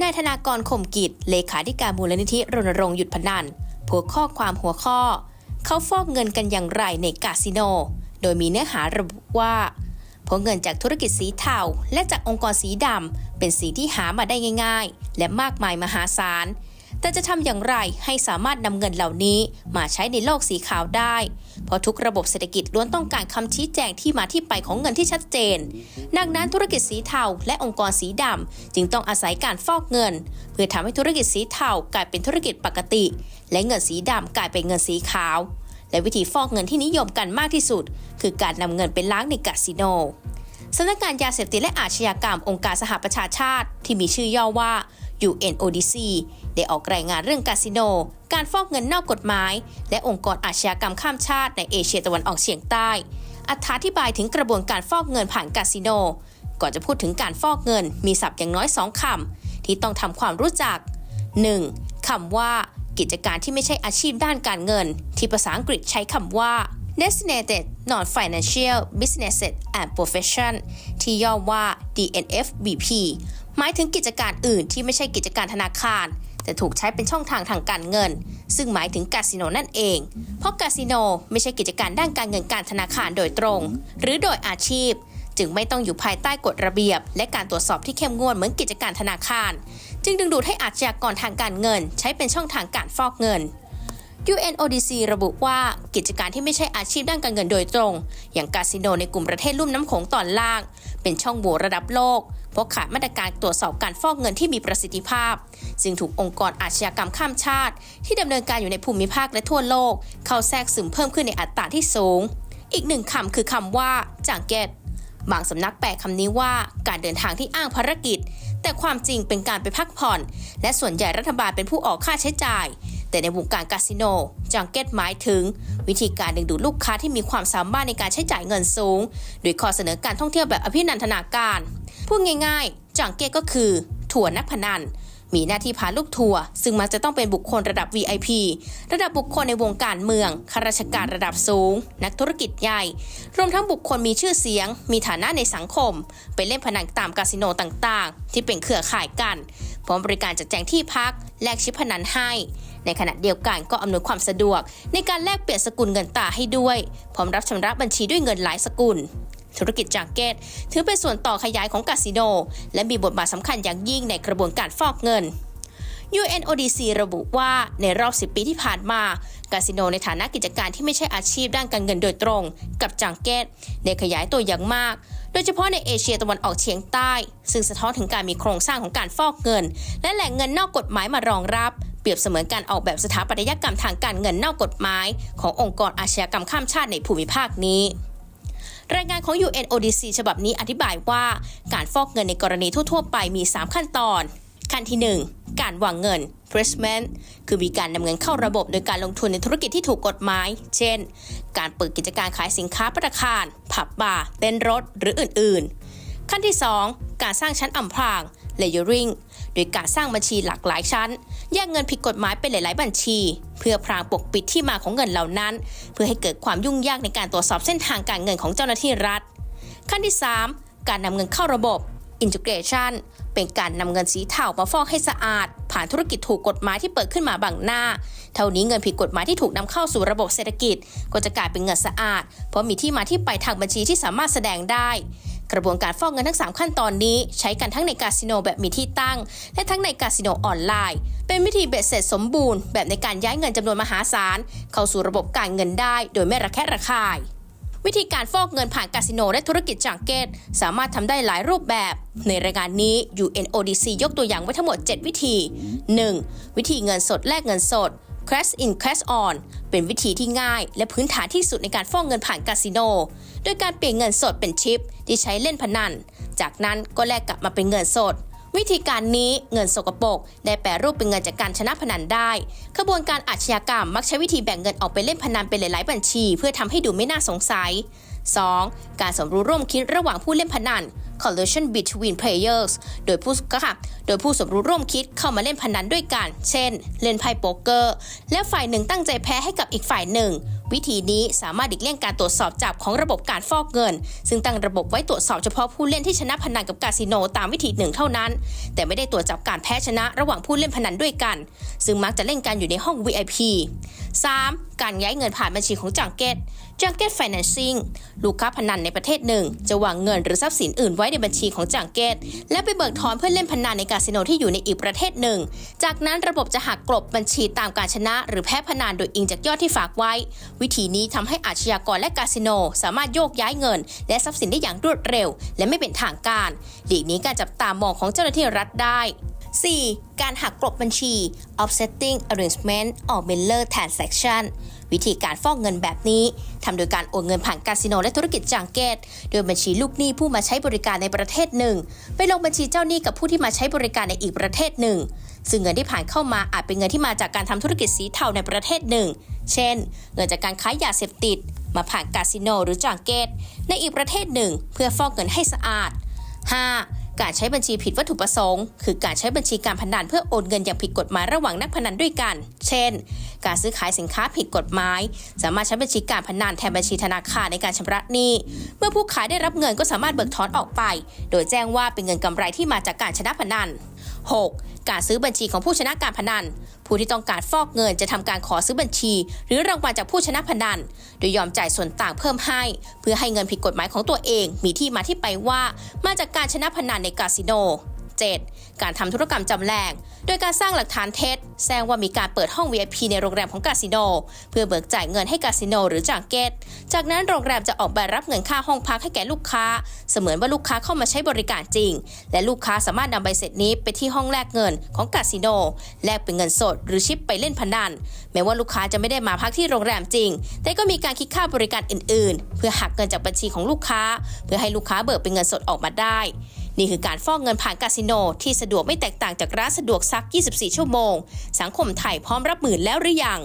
นายธนากรข่มกิจ เลขาธิการมูลนิธิรณรงค์หยุดพนันผัวข้อความหัวข้อ เขาฟอกเงินกันอย่างไรในคาสิโน โดยมีเนื้อหาระบุว่าเพราะเงินจากธุรกิจสีเทาและจากองค์กรสีดำเป็นสีที่หามาได้ง่าย ๆ และมากมายมหาศาล แต่จะทำอย่างไรให้สามารถนำเงินเหล่านี้มาใช้ในโลกสีขาวได้ เพราะทุกระบบเศรษฐกิจล้วนต้องการคำชี้แจงที่มาที่ไปของเงินที่ชัดเจน ดังนั้นธุรกิจสีเทาและองค์กรสีดำจึงต้องอาศัยการฟอกเงิน เพื่อทำให้ธุรกิจสีเทากลายเป็นธุรกิจปกติ และเงินสีดำกลายเป็นเงินสีขาว และวิธีฟอกเงินที่นิยมกันมากที่สุด คือการนำเงินไปล้างในคาสิโนสำนักงานยาเสพติดและอาชญากรรมองค์การสหประชาชาติ ที่มีชื่อย่อว่า UNODC ได้ออกรายงานเรื่องคาสิโน การฟอกเงินนอกกฎหมาย และองค์กรอาชญากรรมข้ามชาติในเอเชียตะวันออกเฉียงใต้ อธิบายถึงกระบวนการฟอกเงินผ่านคาสิโน ก่อนจะพูดถึงการฟอกเงินมีศัพท์อย่างน้อย 2คำที่ต้องทำความรู้จัก 1. คำว่ากิจการที่ไม่ใช่อาชีพด้านการเงิน ที่ภาษาอังกฤษใช้คำว่า designated non-financial businesses and profession ที่ย่อว่า DNFBP หมายถึงกิจการอื่นที่ไม่ใช่กิจการธนาคาร แต่ถูกใช้เป็นช่องทางทางการเงิน ซึ่งหมายถึงคาสิโนนั่นเอง เพราะคาสิโนไม่ใช่กิจการด้านการเงินการธนาคารโดยตรง หรือโดยอาชีพ จึงไม่ต้องอยู่ภายใต้กฎระเบียบ และการตรวจสอบที่เข้มงวดเหมือนกิจการธนาคาร จึงดึงดูดให้อาชญากรทางการเงิน ใช้เป็นช่องทางการฟอกเงิน UNODC ระบุว่ากิจการที่ไม่ใช่อาชีพด้านการเงินโดยตรง อย่างคาสิโนในกลุ่มประเทศลุ่มน้ำโขงตอนล่าง เป็นช่องโหว่ระดับโลก เพราะขาดมาตรการตรวจสอบการฟอกเงินที่มีประสิทธิภาพซึ่งถูกองค์กรอาชญากรรมข้ามชาติ ที่ดำเนินการอยู่ในภูมิภาคและทั่วโลก เข้าแทรกซึมเพิ่มขึ้นในอัตราที่สูง อีกหนึ่งคำคือคำว่าจังเก็ตบางสำนักแปลคำนี้ว่าการเดินทางที่อ้างภารกิจ แต่ความจริงเป็นการไปพักผ่อน และส่วนใหญ่รัฐบาลเป็นผู้ออกค่าใช้จ่าย แต่ในวงการคาสิโนจังเก็ตหมายถึง วิธีการดึงดูดลูกค้าที่มีความสามารถในการใช้จ่ายเงินสูง โดยข้อเสนอการท่องเที่ยวแบบอภินันทนาการ พูดง่ายๆ จังเก็ตก็คือ ถั่วนักพนัน มีหน้าที่พาลูกทัวร์ซึ่งมักจะต้องเป็นบุคคลระดับ VIP ระดับบุคคลในวงการเมืองข้าราชการระดับสูง นักธุรกิจใหญ่ รวมทั้งบุคคลมีชื่อเสียง มีฐานะในสังคม ไปเล่นพนันตามคาสิโนต่างๆ ที่เป็นเครือข่ายกันพร้อมบริการจัดแจงที่พัก แลกชิปพนันให้ ในขณะเดียวกันก็อำนวยความสะดวก ในการแลกเปลี่ยนสกุลเงินตราให้ด้วย พร้อมรับชำระบัญชีด้วยเงินหลายสกุลธุรกิจจากเก็ตถือเป็นส่วนต่อขยายของคาสิโน และมีบทบาทสำคัญอย่างยิ่งในกระบวนการฟอกเงิน UNODC ระบุว่าในรอบ 10 ปีที่ผ่านมาคาสิโนในฐานะกิจการที่ไม่ใช่อาชีพด้านการเงินโดยตรง กับจังเก็ตได้ขยายตัวอย่างมาก โดยเฉพาะในเอเชียตะวันออกเฉียงใต้ ซึ่งสะท้อนถึงการมีโครงสร้างของการฟอกเงิน และแหล่งเงินนอกกฎหมายมารองรับ เปรียบเสมือนการออกแบบสถาปัตยกรรมทางการเงินนอกกฎหมาย ขององค์กรอาชญากรรมข้ามชาติในภูมิภาคนี้รายงานของ UNODC ฉบับนี้อธิบายว่า การฟอกเงินในกรณีทั่ว ๆ ไปมี 3 ขั้นตอน ขั้นที่ 1 การวางเงิน placement คือมีการนำเงินเข้าระบบโดยการลงทุนในธุรกิจที่ถูกกฎหมาย เช่น การเปิดกิจการขายสินค้าพัตตาคาร ผับบาร์ เต้นรถ หรืออื่น ๆ ขั้นที่ 2 การสร้างชั้นอำพราง layering โดยการสร้างบัญชีหลากหลายชั้น แยกเงินผิดกฎหมายเป็นหลาย ๆ บัญชี เพื่อพรางปกปิดที่มาของเงินเหล่านั้น เพื่อให้เกิดความยุ่งยากในการตรวจสอบเส้นทางการเงินของเจ้าหน้าที่รัฐ ขั้นที่ 3 การนำเงินเข้าระบบ integration เป็นการนำเงินสีเทามาฟอกให้สะอาด ผ่านธุรกิจถูกกฎหมายที่เปิดขึ้นมาบังหน้า เท่านี้เงินผิดกฎหมายที่ถูกนำเข้าสู่ระบบเศรษฐกิจ ก็จะกลายเป็นเงินสะอาด เพราะมีที่มาที่ไปทางบัญชีที่สามารถแสดงได้ กระบวนการฟอกเงินทั้ง 3 ขั้นตอนนี้ ใช้กันทั้งในคาสิโนแบบมีที่ตั้ง และทั้งในคาสิโนออนไลน์ เป็นวิธีเบ็ดเสร็จสมบูรณ์แบบในการย้ายเงินจำนวนมหาศาล เข้าสู่ระบบการเงินได้ โดยไม่ระแคะระคายวิธีการฟอกเงินผ่านคาสิโนและธุรกิจจังเกต สามารถทำได้หลายรูปแบบ ในรายงานนี้ UNODC ยกตัวอย่างไว้ทั้งหมด 7 วิธี 1. วิธีเงินสดแลกเงินสด cash in cash on เป็นวิธีที่ง่ายและพื้นฐานที่สุดในการฟอกเงินผ่านคาสิโน โดยการเปลี่ยนเงินสดเป็นชิป ที่ใช้เล่นพนัน จากนั้นก็แลกกลับมาเป็นเงินสด วิธีการนี้เงินสกปรกได้แปรรูปเป็นเงินจากการชนะพนันได้ ขบวนการอาชญากรรมมักใช้วิธีแบ่งเงินออกไปเล่นพนันเป็นหลายๆบัญชี เพื่อทำให้ดูไม่น่าสงสัย 2. การสมรู้ร่วมคิดระหว่างผู้เล่นพนัน collusion between players โดยผู้ก็ค่ะโดยผู้สมรู้ร่วมคิดเข้ามาเล่นพนันด้วยกัน เช่น เล่นไพ่โป๊กเกอร์ และฝ่ายหนึ่งตั้งใจแพ้ให้กับอีกฝ่ายหนึ่ง วิธีนี้สามารถดิกเลี่ยงการตรวจสอบจับของระบบการฟอกเงิน ซึ่งตั้งระบบไว้ตรวจสอบเฉพาะผู้เล่นที่ชนะพนันกับคาสิโนตามวิธีหนึ่งเท่านั้น แต่ไม่ได้ตรวจจับการแพ้ชนะระหว่างผู้เล่นพนันด้วยกัน ซึ่งมักจะเล่นกันอยู่ในห้อง VIP 3. การย้ายเงินผ่านบัญชีของจังเก็ต จังเก็ต Financing ลูกค้าพนันในประเทศหนึ่ง จะวางเงินหรือทรัพย์สินอื่นไว้ในบัญชีของจังเก็ตและไปเบิกถอนเพื่อเล่นพนันในคาสิโนที่อยู่ในอีกประเทศหนึ่ง จากนั้นระบบจะหักกลบบัญชีตามการชนะ หรือแพ้พนันโดยอิงจากยอดที่ฝากไว้ วิธีนี้ทำให้อาชญากรและคาสิโน สามารถโยกย้ายเงิน และทรัพย์สินได้อย่างรวดเร็ว และไม่เป็นทางการหลีกนี้การจับตามองของเจ้าหน้าที่รัฐได้ 4. การหักกลบบัญชี offsetting arrangement or mailer transaction วิธีการฟอกเงินแบบนี้ทำโดยการโอนเงินผ่านคาสิโนและธุรกิจจังเกต โดยบัญชีลูกหนี้ผู้มาใช้บริการในประเทศหนึ่ง ไปลงบัญชีเจ้าหนี้กับผู้ที่มาใช้บริการในอีกประเทศหนึ่ง ซึ่งเงินที่ผ่านเข้ามาอาจเป็นเงินที่มาจากการทำธุรกิจสีเทาในประเทศหนึ่ง เช่น เงินจากการค้ายาเสพติด มาผ่านคาสิโนหรือจังเกต ในอีกประเทศหนึ่ง เพื่อฟอกเงินให้สะอาด 5. การใช้บัญชีผิดวัตถุประสงค์ คือการใช้บัญชีการพนันเพื่อโอนเงินอย่างผิดกฎหมายระหว่างนักพนันด้วยกัน เช่น การซื้อขายสินค้าผิดกฎหมาย สามารถใช้บัญชีการพนันแทนบัญชีธนาคารในการชำระหนี้ เมื่อผู้ขายได้รับเงินก็สามารถเบิกถอนออกไป โดยแจ้งว่าเป็นเงินกำไรที่มาจากการชนะพนัน 6. การซื้อบัญชีของผู้ชนะการพนัน ผู้ที่ต้องการฟอกเงินจะทำการขอซื้อบัญชี หรือรางวัลจากผู้ชนะพนัน โดยยอมจ่ายส่วนต่างเพิ่มให้ เพื่อให้เงินผิดกฎหมายของตัวเอง มีที่มาที่ไปว่า มาจากการชนะพนันในคาสิโน 7. การทำธุรกรรมจำแรงโดยการสร้างหลักฐานเท็จแซงว่ามีการเปิดห้อง VIP ในโรงแรมของคาสิโนเพื่อเบิกจ่ายเงินให้คาสิโนหรือจางเกต จากนั้นโรงแรมจะออกใบรับเงินค่าห้องพักให้แก่ลูกค้า เสมือนว่าลูกค้าเข้ามาใช้บริการจริง และลูกค้าสามารถนำใบเสร็จนี้ไปที่ห้องแลกเงินของคาสิโนแลกเป็นเงินสด หรือชิปไปเล่นพนันแม้ว่าลูกค้าจะไม่ได้มาพักที่โรงแรมจริง แต่ก็มีการคิดค่าบริการอื่น ๆ เพื่อหักเงินจากบัญชีของลูกค้า เพื่อให้ลูกค้าเบิกเป็นเงินสดออกมาได้ นี่คือการฟอกเงินผ่านคาสิโนที่สะดวกไม่แตกต่างจากร้านสะดวกซัก 24 ชั่วโมง สังคมไทยพร้อมรับมือแล้วหรือยัง